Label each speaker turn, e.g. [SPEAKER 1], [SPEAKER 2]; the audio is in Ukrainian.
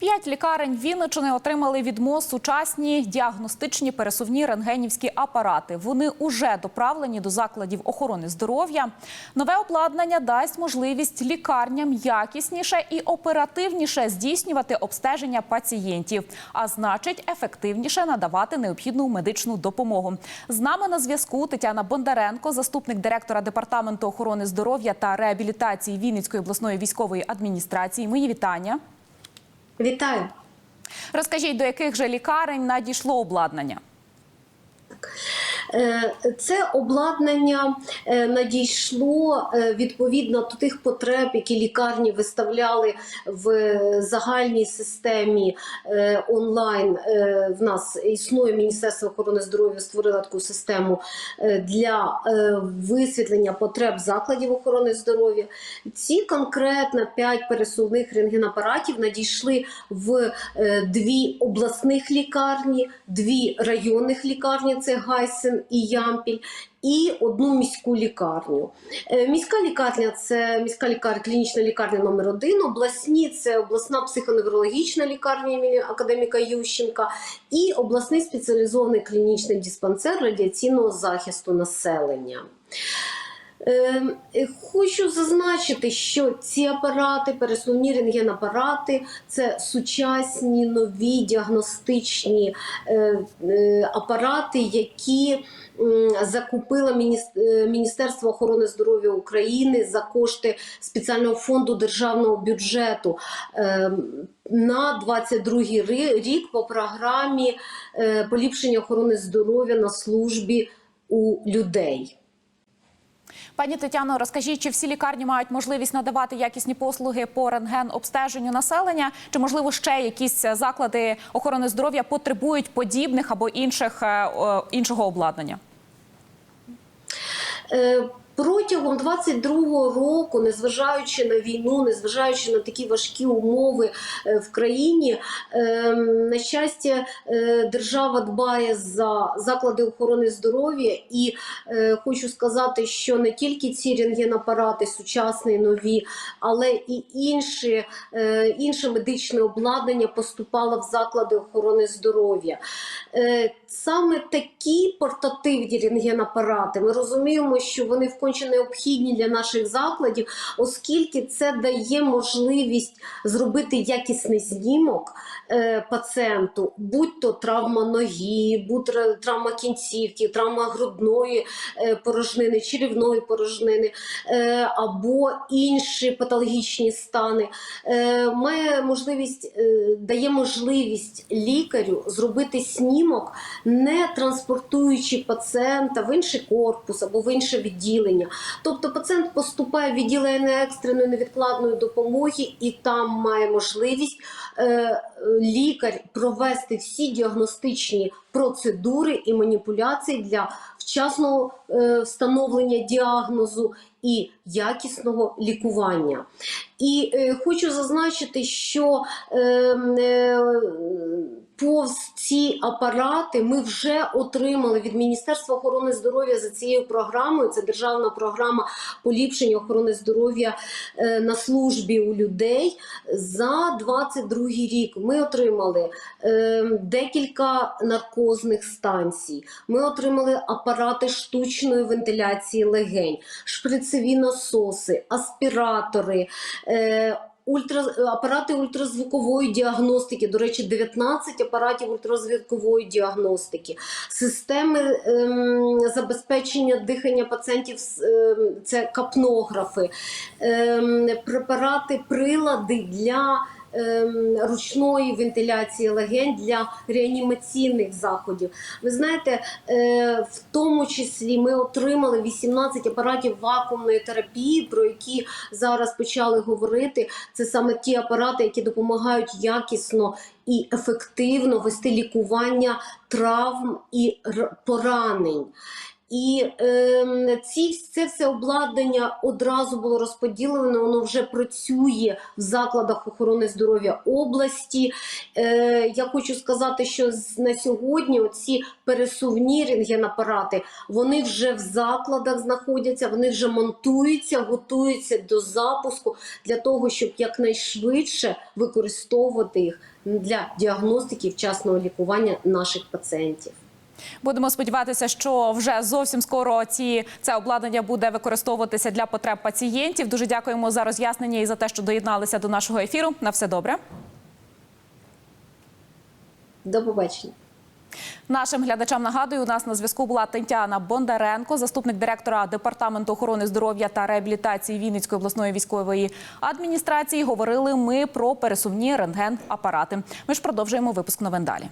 [SPEAKER 1] П'ять лікарень Вінничини отримали від МОЗ сучасні діагностичні пересувні рентгенівські апарати. Вони уже доправлені до закладів охорони здоров'я. Нове обладнання дасть можливість лікарням якісніше і оперативніше здійснювати обстеження пацієнтів, а значить, ефективніше надавати необхідну медичну допомогу. З нами на зв'язку Тетяна Бондаренко, заступник директора департаменту охорони здоров'я та реабілітації Вінницької обласної військової адміністрації. Мої вітання.
[SPEAKER 2] Вітаю.
[SPEAKER 1] Розкажіть, до яких же лікарень надійшло обладнання?
[SPEAKER 2] Е, Це обладнання е, надійшло е, відповідно до тих потреб, які лікарні виставляли в загальній системі онлайн. В нас існує Міністерство охорони здоров'я створило таку систему для висвітлення потреб закладів охорони здоров'я. Ці конкретно 5 пересувних рентгенапаратів надійшли в дві обласних лікарні, дві районних лікарні це Гайсен і Ямпіль. І одну міську лікарню. Е, Міська лікарня це міська лікарня, клінічна лікарня номер 1 Обласні це обласна психоневрологічна лікарня імені академіка Ющенка і обласний спеціалізований клінічний диспансер радіаційного захисту населення. Е, е, Хочу зазначити, що ці апарати, пересувні рентгенапарати, це сучасні нові діагностичні е, е, апарати, які е, Міністерство охорони здоров'я України за кошти спеціального фонду державного бюджету е, на 22 рік по програмі поліпшення охорони здоров'я на службі у людей.
[SPEAKER 1] Пані Тетяно, розкажіть, чи всі лікарні мають можливість надавати якісні послуги по рентген-обстеженню населення? Чи можливо ще якісь е, заклади охорони здоров'я потребують подібних або інших е, іншого обладнання?
[SPEAKER 2] Протягом 22-го року, незважаючи на війну, незважаючи на такі важкі умови е, в країні, е, на щастя, е, держава дбає за заклади охорони здоров'я, і е, хочу сказати, що не тільки ці рентгенапарати сучасні, нові, але і інші, інше медичне обладнання поступало в заклади охорони здоров'я. Саме такі портативні рентгенапарати, ми розуміємо, що вони вконче необхідні для наших закладів, оскільки це дає можливість зробити якісний знімок е, пацієнту, будь то травма ноги, будь то травма кінцівки, травма грудної е, порожнини, черівної порожнини е, або інші патологічні стани. Е, має можливість, е, дає можливість лікарю зробити снімок, не транспортуючи пацієнта в інший корпус або в інше відділення. Тобто пацієнт поступає в відділення екстреної невідкладної допомоги і там має можливість е, лікар провести всі діагностичні процедури і маніпуляції для вчасного е, встановлення діагнозу і якісного лікування. І е, хочу зазначити, що е, е, повз ці апарати ми вже отримали від Міністерства охорони здоров'я за цією програмою. Це державна програма поліпшення охорони здоров'я е, на службі у людей. За 22 рік ми отримали е, декілька наркозних станцій. Ми отримали апарати штучної вентиляції легень, шприцеві насоси, аспіратори. Е, Ультра апарати ультразвукової діагностики, до речі, 19 апаратів ультразвукової діагностики, системи ем, забезпечення дихання пацієнтів ем, це капнографи, ем, препарати, прилади для ручної вентиляції легень для реанімаційних заходів. Ви знаєте, е, в тому числі ми отримали 18 апаратів вакуумної терапії, про які зараз почали говорити. Це саме ті апарати, які допомагають якісно і ефективно вести лікування травм і поранень. І ем, ці, це все обладнання одразу було розподілено, воно вже працює в закладах охорони здоров'я області. Е, я хочу сказати, що на сьогодні ці пересувні рентгенапарати, вони вже в закладах знаходяться, вони вже монтуються, готуються до запуску для того, щоб якнайшвидше використовувати їх для діагностики вчасного лікування наших пацієнтів.
[SPEAKER 1] Будемо сподіватися, що вже зовсім скоро ці це обладнання буде використовуватися для потреб пацієнтів. Дуже дякуємо за роз'яснення і за те, що доєдналися до нашого ефіру. На все добре.
[SPEAKER 2] До побачення.
[SPEAKER 1] Нашим глядачам нагадую, у нас на зв'язку була Тетяна Бондаренко, заступник директора департаменту охорони здоров'я та реабілітації Вінницької обласної військової адміністрації. Говорили ми про пересувні рентген-апарати. Ми ж продовжуємо випуск новин далі.